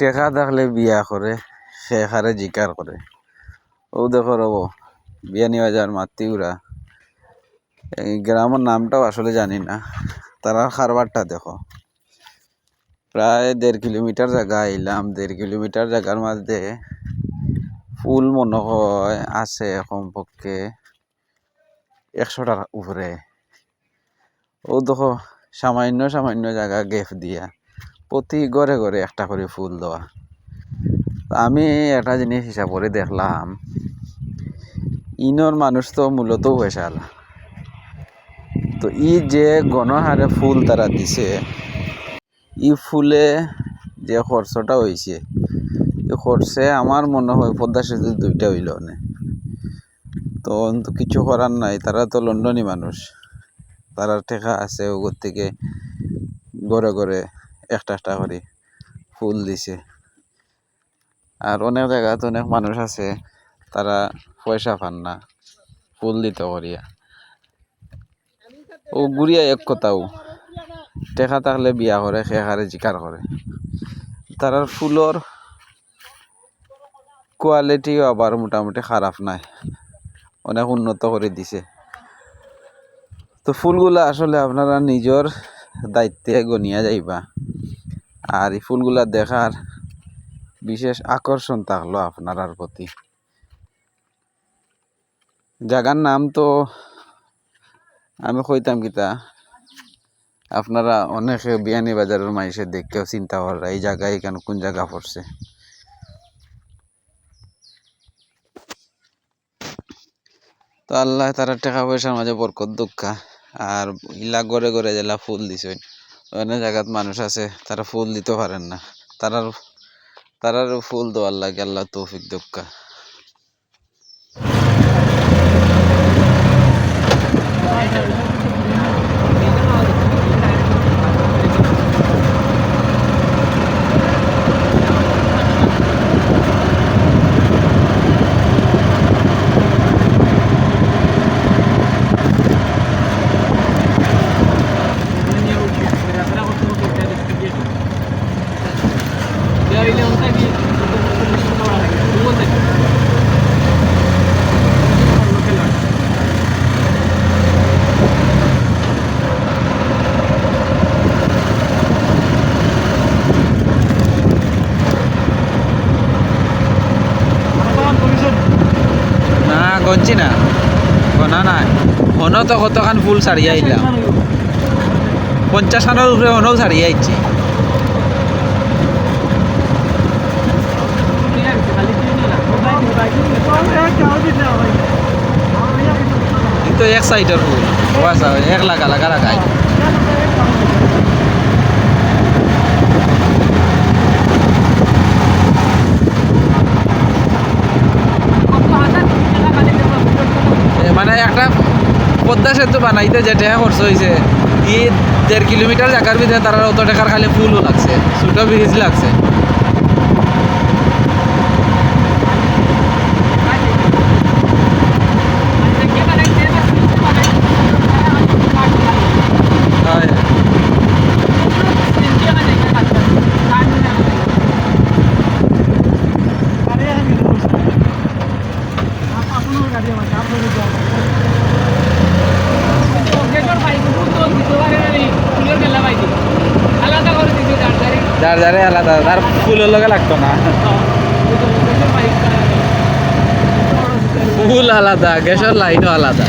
টেকা থাকলে বিয়া করে সে হারে জিকার করে ও দেখো রব বিয়ানি বাজার মাতিউরা এই গ্রামের নামটাও আসলে জানি না তারা খারবারটা দেখো। প্রায় দেড় কিলোমিটার জায়গা আইলাম দেড় কিলোমিটার জায়গার মধ্যে ফুল মনে হয় আছে কমপক্ষে একশোটার উপরে ও দেখো, সামান্য সামান্য জায়গা গেফ দিয়া। প্রতি ঘরে ঘরে একটা করে ফুল দেওয়া। আমি একটা জিনিস হিসাব করে দেখলাম, ইনর মানুষ তো মূলত পয়সাল তো ই যে গণহারে ফুল তারা দিছে, ই ফুলে যে খরচটা হয়েছে এই খরচে আমার মনে হয় পদ্মা সেতু দুইটা হইল না। তো কিছু করার নাই, তারা তো লন্ডনী মানুষ। তারা টেকা আছে ওগর থেকে ঘরে ঘরে একটা একটা করে ফুল দিছে। আর অনেক জায়গাতে অনেক মানুষ আছে, তারা পয়সা পান না, ফুল দিতে করিয়া। ও গুড়িয়া এক কথাও টেকা থাকলে বিয়া করে সেখারে জিকার করে। তারার ফুলর কোয়ালিটিও আবার মোটামুটি খারাপ নাই, অনেক উন্নত করে দিছে। তো ফুলগুলা আসলে আপনারা নিজের দায়িত্বে গনিয়া যাইবা। আর এই ফুলগুলা দেখার বিশেষ আকর্ষণ থাকল আপনার প্রতি। জায়গার নাম তো আমি কইতাম কিতা আপনারা অনেকে বিয়ানি বাজারের মাইসে দেখেও চিন্তা করা এই জায়গায় কেন, কোন জায়গা পড়ছে? তো আল্লাহ তারা টাকা পয়সার মাঝে বরকত দুঃখা আর ইলা ঘরে ঘরে জেলা ফুল দিছে। অনেক জায়গাত মানুষ আছে, তারা ফুল দিতে পারেন না। তারার, তারারও ফুল দেওয়ার লাগে আল্লাহ তৌফিক না গঞ্জি না। গনা নাই। হন তো কতখান ফুল ছাড়িয়ে আইলাম পঞ্চাশ খানের উপরে হনও ছাড়িয়ে আইছি কিন্তু এক সাইডের ফুল। এক লাগা লাগা লাগাই এ মানে একটা পদ্মা সেতু বানাইতে যে টাকা খরচ হয়েছে ই দেড় কিলোমিটার জায়গার ভিতরে তারা অত টাকার খালি ফুলও লাগছে ছোটো ব্রিজ লাগছে যার যারে আলাদা তার ফুলের লগে লাগতো না। ফুল আলাদা গ্যাসের লাইটও আলাদা।